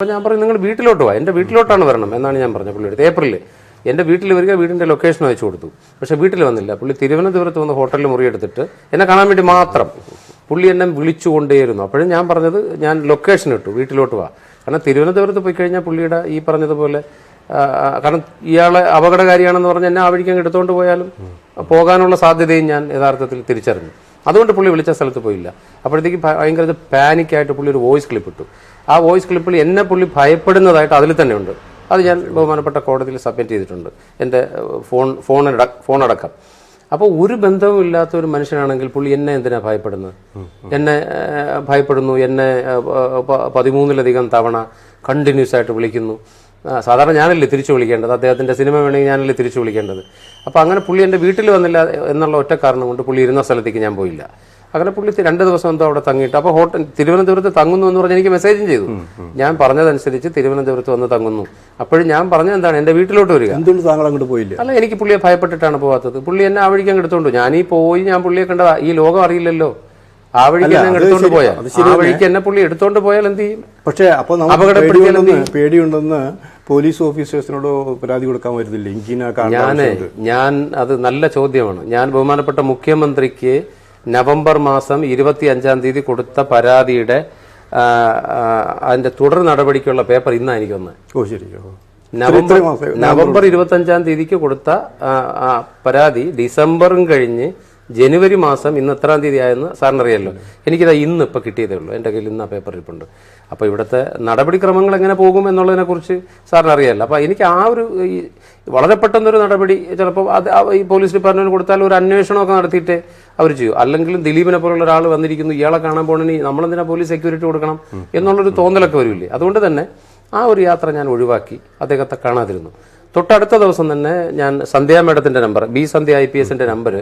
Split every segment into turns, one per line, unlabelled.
അപ്പോൾ ഞാൻ പറഞ്ഞു നിങ്ങൾ വീട്ടിലോട്ട് വാ. എന്റെ വീട്ടിലോട്ടാണ് വരണം എന്നാണ് ഞാൻ പറഞ്ഞത് പുള്ളിയുടെ ഏപ്രിലിൽ എന്റെ വീട്ടിൽ വരിക വീടിന്റെ ലൊക്കേഷൻ അയച്ചു കൊടുത്തു. പക്ഷെ വീട്ടിൽ വന്നില്ല. പുള്ളി തിരുവനന്തപുരത്ത് വന്ന് ഹോട്ടലിൽ മുറിയെടുത്തിട്ട് എന്നെ കാണാൻ വേണ്ടി മാത്രം പുള്ളി എന്നെ വിളിച്ചുകൊണ്ടേയിരുന്നു. അപ്പോഴും ഞാൻ പറഞ്ഞത് ഞാൻ ലൊക്കേഷൻ ഇട്ടു വീട്ടിലോട്ട് വാ. കാരണം തിരുവനന്തപുരത്ത് പോയി കഴിഞ്ഞാൽ പുള്ളിയുടെ ഈ പറഞ്ഞതുപോലെ കാരണം ഇയാളെ അപകടകാരിയാണെന്ന് പറഞ്ഞ് എന്നെ ആ വഴിക്ക് അങ്ങ് എടുത്തുകൊണ്ട് പോയാലും പോകാനുള്ള സാധ്യതയും ഞാൻ യഥാർത്ഥത്തിൽ തിരിച്ചറിഞ്ഞു. അതുകൊണ്ട് പുള്ളി വിളിച്ച സ്ഥലത്ത് പോയില്ല. അപ്പോഴത്തേക്ക് ഭയങ്കര പാനിക്കായിട്ട് പുള്ളി ഒരു വോയിസ് ക്ലിപ്പ് ഇട്ടു. ആ വോയിസ് ക്ലിപ്പിൽ എന്നെ പുള്ളി ഭയപ്പെടുന്നതായിട്ട് അതിൽ തന്നെ ഉണ്ട് അത് ഞാൻ ബഹുമാനപ്പെട്ട കോടതിയിൽ സബ്മിറ്റ് ചെയ്തിട്ടുണ്ട്. എന്റെ ഫോൺ ഫോൺ ഫോണടക്കം അപ്പോൾ ഒരു ബന്ധവും ഇല്ലാത്ത ഒരു മനുഷ്യനാണെങ്കിൽ പുള്ളി എന്നെ എന്തിനാ ഭയപ്പെടുന്നത്? എന്നെ ഭയപ്പെടുന്നു എന്നെ പതിമൂന്നിലധികം തവണ കണ്ടിന്യൂസ് ആയിട്ട് വിളിക്കുന്നു. സാധാരണ ഞാനല്ലേ തിരിച്ചു വിളിക്കേണ്ടത്? അദ്ദേഹത്തിന്റെ സിനിമ വേണമെങ്കിൽ ഞാനല്ലേ തിരിച്ചു വിളിക്കേണ്ടത്? അപ്പോൾ അങ്ങനെ പുള്ളി എന്റെ വീട്ടിൽ വന്നില്ല എന്നുള്ള ഒറ്റ കാരണം കൊണ്ട് പുള്ളി ഇരുന്ന സ്ഥലത്തേക്ക് ഞാൻ പോയില്ല. അങ്ങനെ പുള്ളി രണ്ട് ദിവസം എന്തോ അവിടെ തങ്ങിയിട്ട് അപ്പോൾ ഹോട്ടൽ തിരുവനന്തപുരത്ത് തങ്ങുന്നു എന്ന് പറഞ്ഞ് എനിക്ക് മെസ്സേജും ചെയ്തു. ഞാൻ പറഞ്ഞതനുസരിച്ച് തിരുവനന്തപുരത്ത് വന്ന് തങ്ങുന്നു. അപ്പോഴും ഞാൻ പറഞ്ഞത് എന്താണ്? എന്റെ വീട്ടിലോട്ട് വരിക.
എന്തുകൊണ്ട് താങ്കൾ അങ്ങോട്ട് പോയില്ല?
അല്ല എനിക്ക് പുള്ളിയെ ഭയപ്പെട്ടിട്ടാണ് പോകാത്തത് പുള്ളി എന്നെ ആ വഴിക്ക് അങ്ങ് എടുത്തോണ്ട് ഞാൻ ഈ പോയി ഞാൻ പുള്ളിയെ കണ്ടതാ. ഈ ലോകം അറിയില്ലല്ലോ. ആ വഴിക്ക് എന്നെ എടുത്തോണ്ട്
ശരി-
പോയാൽ. ആ വഴിക്ക് എന്നെ പുള്ളി എടുത്തോണ്ട് പോയാൽ എന്ത് ചെയ്യും?
പക്ഷേ അപ്പൊ നമുക്ക്
അപകടപ്പെടുത്തിയാൽ
പേടിയുണ്ടെന്ന് പോലീസ് ഓഫീസേഴ്സിനോട് പരാതി കൊടുക്കാൻ വരുന്നില്ല. ഇങ്ങനെ
ഞാൻ
ഞാൻ
ഞാൻ അത് നല്ല ചോദ്യമാണ്. ഞാൻ ബഹുമാനപ്പെട്ട മുഖ്യമന്ത്രിക്ക് നവംബർ മാസം ഇരുപത്തി അഞ്ചാം തീയതി കൊടുത്ത പരാതിയുടെ അതിന്റെ തുടർ നടപടിക്കുള്ള പേപ്പർ ഇന്നാ എനിക്ക് വന്നത്
ഓ.
നവംബർ നവംബർ ഇരുപത്തി അഞ്ചാം തീയതിക്ക് കൊടുത്ത പരാതി ഡിസംബറും കഴിഞ്ഞ് ജനുവരി മാസം ഇന്ന് എത്രാം തീയതി ആയെന്ന് സാറിന് അറിയാലോ എനിക്കിതാ ഇന്ന് ഇപ്പൊ കിട്ടിയതേ ഉള്ളൂ. എന്റെ കയ്യിൽ ഇന്ന് ആ പേപ്പർ ഇരിപ്പുണ്ട്. അപ്പോൾ ഇവിടുത്തെ നടപടിക്രമങ്ങൾ എങ്ങനെ പോകും എന്നുള്ളതിനെ കുറിച്ച് സാറിന് അറിയാലോ അപ്പോൾ എനിക്ക് ആ ഒരു ഈ വളരെ പെട്ടെന്നൊരു നടപടി ചിലപ്പോൾ അത് ഈ പോലീസ് ഡിപ്പാർട്ട്മെന്റ് കൊടുത്താൽ ഒരു അന്വേഷണമൊക്കെ നടത്തിയിട്ട് അവർ ചെയ്യും. അല്ലെങ്കിലും ദിലീപിനെ പോലുള്ള ഒരാൾ വന്നിരിക്കുന്നു ഇയാളെ കാണാൻ പോകണമെങ്കിൽ നമ്മളെന്തിനാ പോലീസ് സെക്യൂരിറ്റി കൊടുക്കണം എന്നുള്ളൊരു തോന്നലൊക്കെ വരില്ലേ. അതുകൊണ്ട് തന്നെ ആ ഒരു യാത്ര ഞാൻ ഒഴിവാക്കി. അദ്ദേഹത്തെ കാണാതിരുന്നു. തൊട്ടടുത്ത ദിവസം തന്നെ ഞാൻ Sandhya മേഡത്തിന്റെ number B Sandhya I P എസിന്റെ നമ്പർ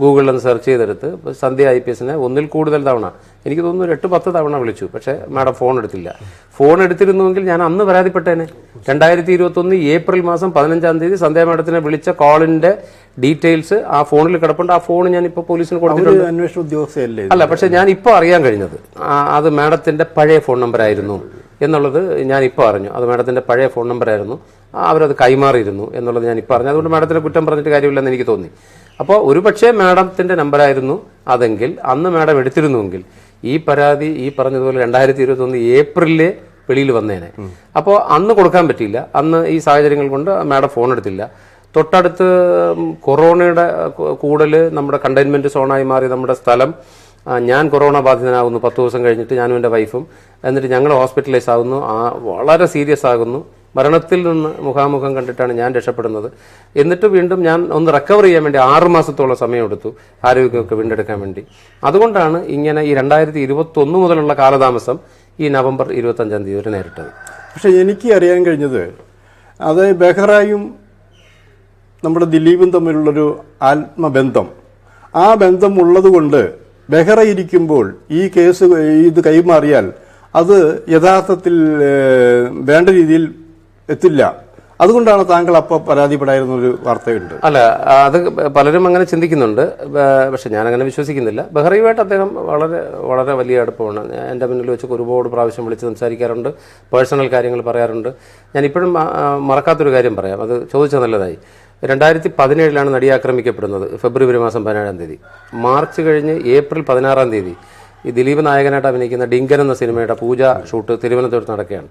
ഗൂഗിളിൽ നിന്ന് സെർച്ച് ചെയ്തെടുത്ത് സന്ധ്യ ഐ പി എസിനെ ഒന്നിൽ കൂടുതൽ തവണ എനിക്ക് തോന്നുന്നു ഒരു എട്ട് പത്ത് തവണ വിളിച്ചു. പക്ഷേ മാഡം ഫോൺ എടുത്തില്ല. ഫോൺ എടുത്തിരുന്നുവെങ്കിൽ ഞാൻ അന്ന് പരാതിപ്പെട്ടേനെ. രണ്ടായിരത്തി ഇരുപത്തൊന്ന് ഏപ്രിൽ മാസം പതിനഞ്ചാം തീയതി സന്ധ്യ മാഡത്തിനെ വിളിച്ച കോളിന്റെ ഡീറ്റെയിൽസ് ആ ഫോണിൽ കിടപ്പുണ്ട്. ആ ഫോൺ ഞാൻ ഇപ്പോൾ പോലീസിന് കൊടുത്തിട്ടുണ്ട്.
അന്വേഷണ ഉദ്യോഗസ്ഥയല്ലേ
അല്ല പക്ഷെ ഞാൻ ഇപ്പോൾ അറിയാൻ കഴിഞ്ഞത് അത് മാഡത്തിന്റെ പഴയ ഫോൺ നമ്പർ ആയിരുന്നു എന്നുള്ളത് ഞാൻ ഇപ്പോൾ അറിഞ്ഞു. അത് മാഡത്തിന്റെ പഴയ ഫോൺ നമ്പർ ആയിരുന്നു. അവരത് കൈമാറിയിരുന്നു എന്നുള്ളത് ഞാൻ പറഞ്ഞു അതുകൊണ്ട് മാഡത്തിന് കുറ്റം പറഞ്ഞിട്ട് കാര്യമില്ലെന്ന് എനിക്ക് തോന്നി. അപ്പോൾ ഒരുപക്ഷെ മാഡത്തിന്റെ നമ്പറായിരുന്നു അതെങ്കിൽ അന്ന് മാഡം എടുത്തിരുന്നുവെങ്കിൽ ഈ പരാതി ഈ പറഞ്ഞതുപോലെ രണ്ടായിരത്തി ഇരുപത്തി ഒന്ന് ഏപ്രിലിലെ വെളിയിൽ വന്നേനെ. അപ്പോൾ അന്ന് കൊടുക്കാൻ പറ്റിയില്ല. അന്ന് ഈ സാഹചര്യങ്ങൾ കൊണ്ട് മാഡം ഫോൺ എടുത്തില്ല തൊട്ടടുത്ത് കൊറോണയുടെ കൂടൽ നമ്മുടെ കണ്ടെയ്ൻമെന്റ് സോണായി മാറി നമ്മുടെ സ്ഥലം. ഞാൻ കൊറോണ ബാധിതനാകുന്നു പത്ത് ദിവസം കഴിഞ്ഞിട്ട് ഞാനും എന്റെ വൈഫും. എന്നിട്ട് ഞങ്ങൾ ഹോസ്പിറ്റലൈസ് ആകുന്നു ആ വളരെ സീരിയസ് ആകുന്നു. മരണത്തിൽ നിന്ന് മുഖാമുഖം കണ്ടിട്ടാണ് ഞാൻ രക്ഷപ്പെടുന്നത്. എന്നിട്ട് വീണ്ടും ഞാൻ ഒന്ന് റിക്കവർ ചെയ്യാൻ വേണ്ടി ആറ് മാസത്തോളം സമയമെടുത്തു. ആരോഗ്യമൊക്കെ വീണ്ടെടുക്കാൻ വേണ്ടി. അതുകൊണ്ടാണ് ഇങ്ങനെ ഈ രണ്ടായിരത്തി ഇരുപത്തി ഒന്ന് മുതലുള്ള കാലതാമസം ഈ നവംബർ ഇരുപത്തഞ്ചാം തീയതി വരെ നേരിട്ടത്.
പക്ഷെ എനിക്ക് അറിയാൻ കഴിഞ്ഞത് അത് ബെഹ്റായും നമ്മുടെ ദിലീപും തമ്മിലുള്ളൊരു ആത്മബന്ധം. ആ ബന്ധം ഉള്ളതുകൊണ്ട് ബെഹ്റ ഇരിക്കുമ്പോൾ ഈ കേസ് ഇത് കൈമാറിയാൽ അത് യഥാർത്ഥത്തിൽ വേണ്ട രീതിയിൽ എത്തില്ല. അതുകൊണ്ടാണ് താങ്കൾ അപ്പോൾ പരാതിപ്പെടായിരുന്ന ഒരു വാർത്തയുണ്ട്.
അല്ല അത് പലരും അങ്ങനെ ചിന്തിക്കുന്നുണ്ട്. പക്ഷെ ഞാൻ അങ്ങനെ വിശ്വസിക്കുന്നില്ല. ബഹ്റയുമായിട്ട് അദ്ദേഹം വളരെ വളരെ വലിയ അടുപ്പമാണ്. എന്റെ മുന്നിൽ വെച്ച് ഒരുപാട് പ്രാവശ്യം വിളിച്ച് സംസാരിക്കാറുണ്ട്. പേഴ്സണൽ കാര്യങ്ങൾ പറയാറുണ്ട്. ഞാൻ ഇപ്പോഴും മറക്കാത്തൊരു കാര്യം പറയാം. അത് ചോദിച്ചത് നല്ലതായി. രണ്ടായിരത്തി പതിനേഴിലാണ് നടി ആക്രമിക്കപ്പെടുന്നത്. ഫെബ്രുവരി മാസം പതിനേഴാം തീയതി. മാർച്ച് കഴിഞ്ഞ് ഏപ്രിൽ പതിനാറാം തീയതി ഈ ദിലീപ് നായകനായിട്ട് അഭിനയിക്കുന്ന ഡിങ്കൻ എന്ന സിനിമയുടെ പൂജ ഷൂട്ട് തിരുവനന്തപുരത്ത് നടക്കുകയാണ്.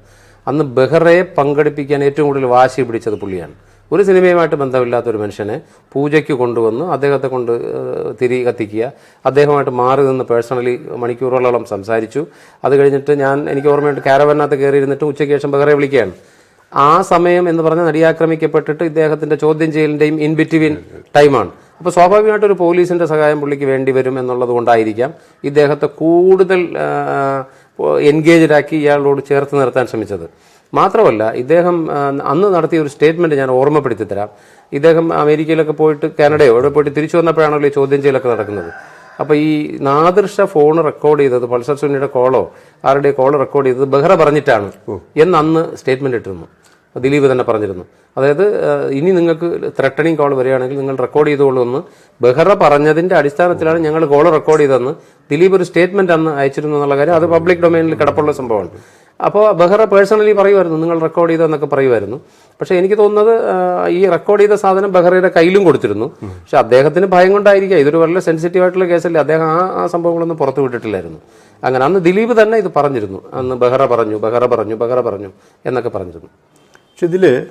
അന്ന് ബെഹ്റയെ പങ്കെടുപ്പിക്കാൻ ഏറ്റവും കൂടുതൽ വാശി പിടിച്ചത് പുള്ളിയാണ്. ഒരു സിനിമയുമായിട്ട് ബന്ധമില്ലാത്ത ഒരു മനുഷ്യനെ പൂജയ്ക്ക് കൊണ്ടുവന്ന് അദ്ദേഹത്തെ കൊണ്ട് തിരി കത്തിക്കുക അദ്ദേഹമായിട്ട് മാറി നിന്ന് പേഴ്സണലി മണിക്കൂറുകളോളം സംസാരിച്ചു. അത് കഴിഞ്ഞിട്ട് ഞാൻ എനിക്ക് ഓർമ്മയുണ്ട് കാരവനകത്ത് കയറിയിരുന്നിട്ട് ഉച്ചയ്ക്ക് ശേഷം ബെഹ്റയെ വിളിക്കുകയാണ്. ആ സമയം എന്ന് പറഞ്ഞാൽ നടിയാക്രമിക്കപ്പെട്ടിട്ട് ഇദ്ദേഹത്തിന്റെ ചോദ്യം ചെയ്യലിന്റെയും ഇൻ ബിറ്റ്വീൻ ടൈമാണ്. അപ്പോൾ സ്വാഭാവികമായിട്ട് ഒരു പോലീസിന്റെ സഹായം പുള്ളിക്ക് വേണ്ടി വരും എന്നുള്ളത് കൊണ്ടായിരിക്കാം ഇദ്ദേഹത്തെ കൂടുതൽ എൻഗേജ്ഡ് ആക്കി ഇയാളോട് ചേർത്ത് നിർത്താൻ ശ്രമിച്ചത്. മാത്രമല്ല ഇദ്ദേഹം അന്ന് നടത്തിയ ഒരു സ്റ്റേറ്റ്മെന്റ് ഞാൻ ഓർമ്മപ്പെടുത്തി തരാം. ഇദ്ദേഹം അമേരിക്കയിലൊക്കെ പോയിട്ട് കാനഡയോ അവിടെ പോയിട്ട് തിരിച്ചു വന്നപ്പോഴാണല്ലോ ഈ ചോദ്യം ചെയ്യലൊക്കെ നടക്കുന്നത്. അപ്പൊ ഈ നാദിർഷ ഫോൺ റെക്കോർഡ് ചെയ്തത് പൾസർ സുനിയുടെ കോളോ ആരുടെ കോൾ റെക്കോർഡ് ചെയ്തത് ബെഹ്റ പറഞ്ഞിട്ടാണ് എന്ന് അന്ന് സ്റ്റേറ്റ്മെന്റ് ഇട്ടിരുന്നു. ദിലീപ് തന്നെ പറഞ്ഞിരുന്നു. അതായത് ഇനി നിങ്ങൾക്ക് ത്രട്ടണിങ് കോൾ വരികയാണെങ്കിൽ നിങ്ങൾ റെക്കോർഡ് ചെയ്തോളൂ എന്ന് ബെഹ്റ പറഞ്ഞതിന്റെ അടിസ്ഥാനത്തിലാണ് ഞങ്ങൾ കോൾ റെക്കോർഡ് ചെയ്തതെന്ന് ദിലീപ് ഒരു സ്റ്റേറ്റ്മെന്റ് അന്ന് അയച്ചിരുന്നു എന്നുള്ള കാര്യം. അത് പബ്ലിക് ഡൊമൈനിൽ കിടപ്പുള്ള സംഭവമാണ്. അപ്പോൾ ബെഹ്റ പേഴ്സണലി പറയുമായിരുന്നു നിങ്ങൾ റെക്കോർഡ് ചെയ്തെന്നൊക്കെ പറയുമായിരുന്നു. പക്ഷേ എനിക്ക് തോന്നുന്നത് ഈ റെക്കോർഡ് ചെയ്ത സാധനം ബെഹ്റയുടെ കയ്യിലും കൊടുത്തിരുന്നു. പക്ഷെ അദ്ദേഹത്തിന് ഭയം കൊണ്ടായിരിക്കാം. ഇതൊരു വളരെ സെൻസിറ്റീവ് ആയിട്ടുള്ള കേസല്ലേ. അദ്ദേഹം ആ ആ സംഭവങ്ങളൊന്നും പുറത്തു വിട്ടിട്ടില്ലായിരുന്നു. അങ്ങനെ അന്ന് ദിലീപ് തന്നെ ഇത് പറഞ്ഞിരുന്നു. അന്ന് ബെഹ്റ പറഞ്ഞു ബെഹ്റ പറഞ്ഞു ബെഹ്റ പറഞ്ഞു എന്നൊക്കെ പറഞ്ഞിരുന്നു.
പക്ഷെ ഇതിൽ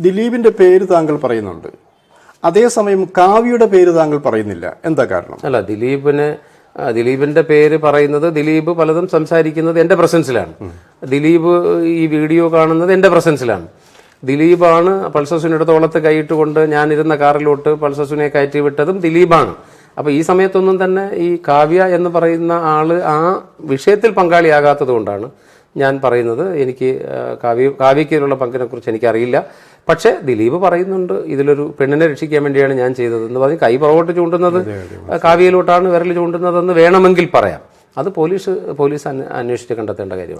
ദിലീപിന്റെ പേര് താങ്കൾ പറയുന്നുണ്ട്. അതേസമയം കാവ്യയുടെ പേര് താങ്കൾ പറയുന്നില്ല. എന്താ കാരണം?
അല്ല ദിലീപിന് ദിലീപിന്റെ പേര് പറയുന്നത് ദിലീപ് പലതും സംസാരിക്കുന്നത് എന്റെ പ്രസൻസിലാണ്. ദിലീപ് ഈ വീഡിയോ കാണുന്നത് എന്റെ പ്രസൻസിലാണ്. ദിലീപാണ് പൾസസുനിയുടെ തോളത്ത് കൈയിട്ടുകൊണ്ട് ഞാനിരുന്ന കാറിലോട്ട് പൾസസുനെ കയറ്റി വിട്ടതും ദിലീപാണ്. അപ്പൊ ഈ സമയത്തൊന്നും തന്നെ ഈ കാവ്യ എന്ന് പറയുന്ന ആൾ ആ വിഷയത്തിൽ പങ്കാളിയാകാത്തത് കൊണ്ടാണ് ഞാൻ പറയുന്നത് എനിക്ക് കാവ്യ കാവ്യയ്ക്കുള്ള പങ്കിനെക്കുറിച്ച് എനിക്കറിയില്ല. പക്ഷേ ദിലീപ് പറയുന്നുണ്ട് ഇതിലൊരു പെണ്ണിനെ രക്ഷിക്കാൻ വേണ്ടിയാണ് ഞാൻ ചെയ്തത് എന്ന് പറഞ്ഞ് കൈ പുറകോട്ട് ചൂണ്ടുന്നത് കാവ്യയിലോട്ടാണ് വിരൽ ചൂണ്ടുന്നതെന്ന് വേണമെങ്കിൽ പറയാം. അത് പോലീസ് പോലീസ് അന്വേ- അന്വേഷിച്ച് കണ്ടെത്തേണ്ട കാര്യമാണ്.